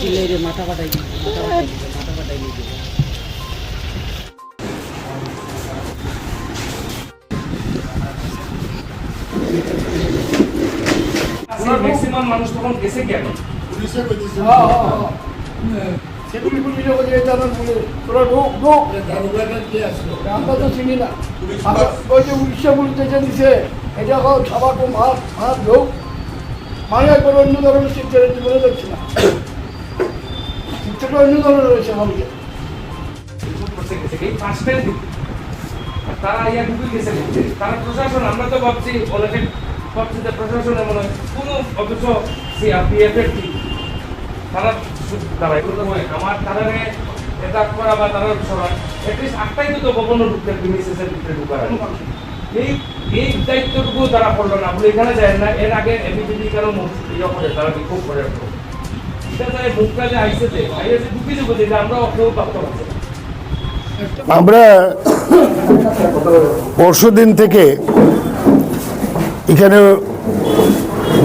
চিল্লাই রে মাথা ফাটাই মাথা ফাটাই দিছে, মাথা ফাটাই ম্যাক্সিমাম মানুষ তখন গেছে কেন সেগুলি পুলিশে বলে। এই দাদা বলে তোরা ঢোক ঢোক আমরা তো চিনি না। আমরা ওই যে উড়িষ্যা যেটা দিছে এটা হোক খাবার ভাত ভাত ঢোক মানে অন্য ধরনের শিক্ষা জীবনে দেখছি না। অন্য রয়েছে এই তারা প্রশাসন, আমরা তো ভাবছি ভাবছি প্রশাসন এমন কোনো তারা আমার এটা করা বা তারা আটটাই এই এই দায়িত্বটুকু তারা করল না। এখানে যায় না, এর আগে এবিপিডি কেন মুখ ইয়ে করে তারা বিক্ষোভ করে। আমরা পরশুদিন থেকে এখানে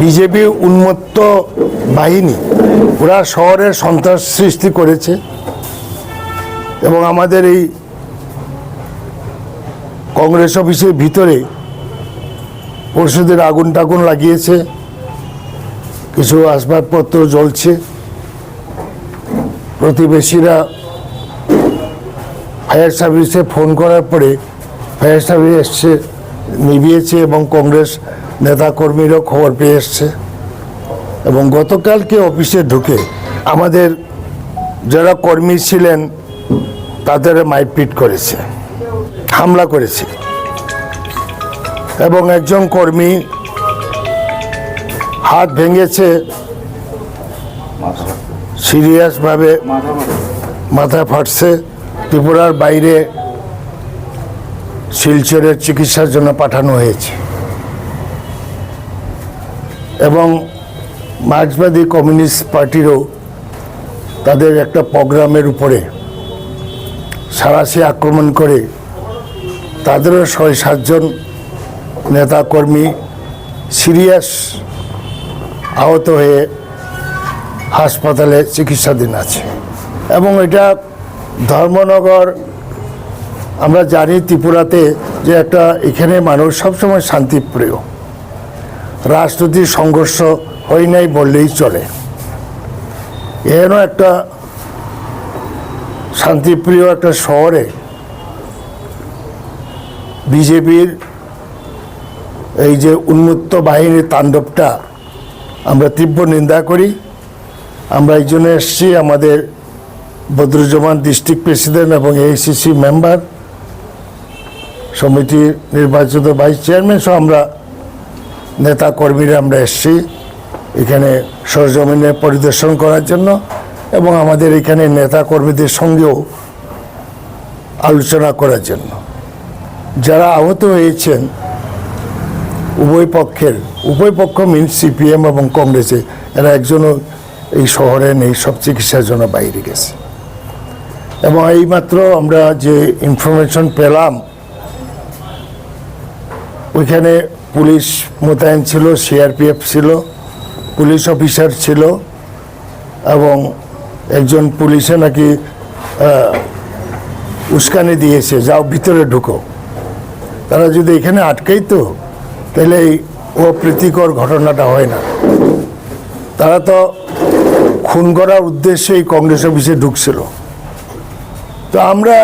বিজেপি উন্মত্ত বাহিনী, ওরা শহরে সন্ত্রাস সৃষ্টি করেছে এবং আমাদের এই কংগ্রেস অফিসের ভিতরে পরশুদিন আগুন টাগুন লাগিয়েছে, কিছু আসবাবপত্র জ্বলছে। প্রতিবেশীরা ফায়ার সার্ভিসে ফোন করার পরে ফায়ার সার্ভিস এসছে, নিভিয়েছে এবং কংগ্রেস নেতাকর্মীরাও খবর পেয়ে এসছে। এবং গতকালকে অফিসে ঢুকে আমাদের যারা কর্মী ছিলেন, তাদের মারপিট করেছে, হামলা করেছে। এবং একজন কর্মী হাত ভেঙেছে। সিরিয়াসভাবে মাথা ফাটছে। ত্রিপুরার বাইরে শিলচরের চিকিৎসার জন্য পাঠানো হয়েছে। এবং মার্ক্সবাদী কমিউনিস্ট পার্টিরও তাদের একটা প্রোগ্রামের উপরে সারাশি আক্রমণ করে তাদেরও ছয়, সাতজন নেতাকর্মী সিরিয়াস আহত হয়ে হাসপাতালে চিকিৎসাধীন আছে। এবং এটা ধর্মনগর, আমরা জানি ত্রিপুরাতে যে একটা এখানে মানুষ সবসময় শান্তিপ্রিয়। রাজনৈতিক সংঘর্ষ হয় নাই বললেই চলে। এরও একটা শান্তিপ্রিয় একটা শহরে বিজেপির এই যে উন্মুক্ত বাহিনীর তাণ্ডবটা আমরা তীব্র নিন্দা করি। আমরা এই জন্য এসছি আমাদের বদরুজ্জামান ডিস্ট্রিক্ট প্রেসিডেন্ট এবং এইসিসি মেম্বার সমিতির নির্বাচিত ভাইস চেয়ারম্যান সহ আমরা নেতা কর্মীরা আমরা এসছি এখানে সরজমিনে পরিদর্শন করার জন্য এবং আমাদের এখানে নেতা কর্মীদের সঙ্গেও আলোচনা করার জন্য। যারা আহত হয়েছেন উভয় পক্ষের, উভয় পক্ষ মিন সিপিএম এবং কংগ্রেসে, এরা একজনও এই শহরে নেই, সব চিকিৎসার জন্য বাইরে গেছে। এবং এইমাত্র আমরা যে ইনফরমেশন পেলাম, ওইখানে পুলিশ মোতায়েন ছিল সিআরপিএফ ছিল, পুলিশ অফিসার ছিল, এবং একজন পুলিশে নাকি উস্কানি দিয়েছে, যাও ভিতরে ঢুকো। তারা যদি এখানে আটকাই তো, তাহলে এই অপ্রীতিকর ঘটনাটা হয় না। তারা তো খুন করার উদ্দেশ্যে এই কংগ্রেস অফিসে ঢুকছিল। তো আমরা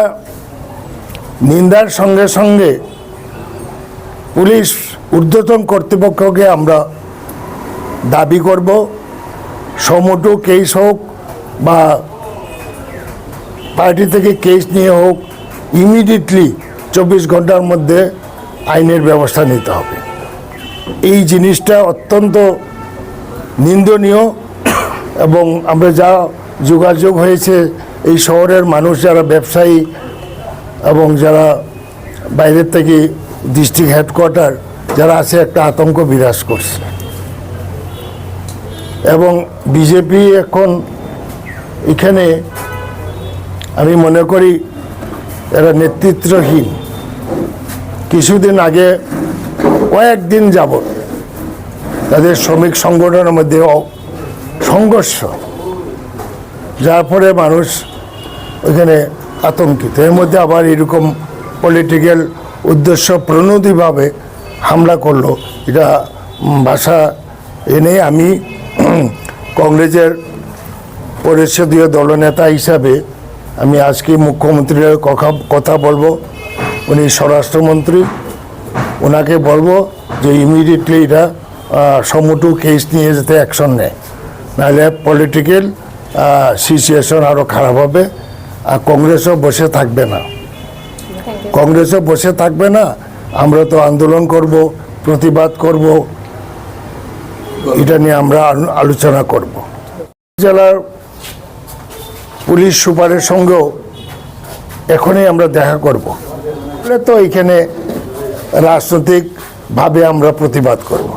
নিন্দার সঙ্গে সঙ্গে পুলিশ ঊর্ধ্বতন কর্তৃপক্ষকে আমরা দাবি করব, সমটু কেস হোক বা পার্টি থেকে কেস নিয়ে হোক, ইমিডিয়েটলি চব্বিশ ঘণ্টার মধ্যে আইনের ব্যবস্থা নিতে হবে। এই জিনিসটা অত্যন্ত নিন্দনীয় এবং আমরা যা যোগাযোগ হয়েছে এই শহরের মানুষ, যারা ব্যবসায়ী এবং যারা বাইরের থেকে ডিস্ট্রিক্ট হেডকোয়ার্টার, যারা আছে একটা আতঙ্ক বিরাজ করছে। এবং বিজেপি এখন এখানে আমি মনে করি এরা নেতৃত্বহীন। কিছুদিন আগে কয়েকদিন যাবত তাদের শ্রমিক সংগঠনের মধ্যে সংঘর্ষ, যার ফলে মানুষ ওইখানে আতঙ্কিত। এর মধ্যে আবার এরকম পলিটিক্যাল উদ্দেশ্য প্রণোদিভাবে হামলা করল। এটা ভাষা এনে আমি কংগ্রেসের পরিষদীয় দলনেতা হিসাবে আমি আজকে মুখ্যমন্ত্রীর কথা কথা বলব। উনি স্বরাষ্ট্রমন্ত্রী। ওনাকে বলব যে ইমিডিয়েটলি এটা সমুটু কেস নিয়ে যেতে অ্যাকশন নেয়। নাহলে পলিটিক্যাল সিচুয়েশন আরও খারাপ হবে আর কংগ্রেসও বসে থাকবে না। কংগ্রেসও বসে থাকবে না আমরা তো আন্দোলন করব প্রতিবাদ করব এটা নিয়ে আমরা আলোচনা করব। জেলার পুলিশ সুপারের সঙ্গেও এখনই আমরা দেখা করব। তো এখানে রাজনৈতিকভাবে আমরা প্রতিবাদ করব।